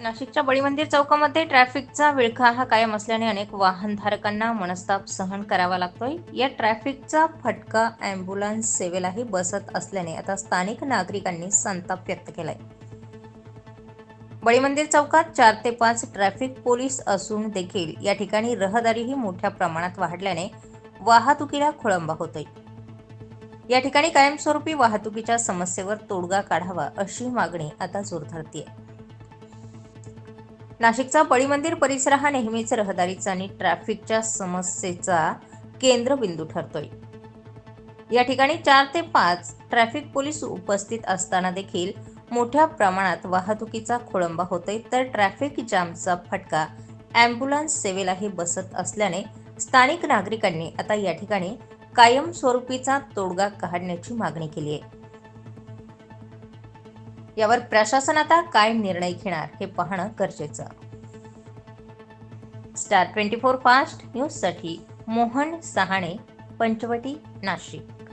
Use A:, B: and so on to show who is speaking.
A: नाशिकच्या बळीमंदिर चौकामध्ये ट्रॅफिकचा विळखा हा कायम असल्याने अनेक वाहनधारकांना मनस्ताप सहन करावा लागतोय. या ट्रॅफिकचा फटका अँब्युलन्स सेवेलाही बसत असल्याने आता स्थानिक नागरिकांनी संताप व्यक्त केलाय. बळीमंदिर चौकात चार ते पाच ट्रॅफिक पोलीस असून देखील या ठिकाणी रहदारीही मोठ्या प्रमाणात वाढल्याने वाहतुकीला खोळंबा होतोय. या ठिकाणी कायमस्वरूपी वाहतुकीच्या समस्येवर तोडगा काढावा अशी मागणी आता जोर धरतीये नाशिकचा बळीमंदिर परिसर हा नेहमीच रहदारीचा आणि ट्रॅफिकच्या समस्येचा केंद्रबिंदू ठरतोय. या ठिकाणी चार ते पाच ट्रॅफिक पोलीस उपस्थित असताना देखील मोठ्या प्रमाणात वाहतुकीचा खोळंबा होतोय. तर ट्रॅफिक जामचा फटका ॲम्ब्युलन्स सेवेलाही बसत असल्याने स्थानिक नागरिकांनी आता या ठिकाणी कायमस्वरूपीचा तोडगा काढण्याची मागणी केली आहे. यावर प्रशासन आता काय निर्णय घेणार हे पाहणं गरजेचं. स्टार ट्वेंटी फोर फास्ट न्यूजसाठी मोहन सहाणे पंचवटी नाशिक.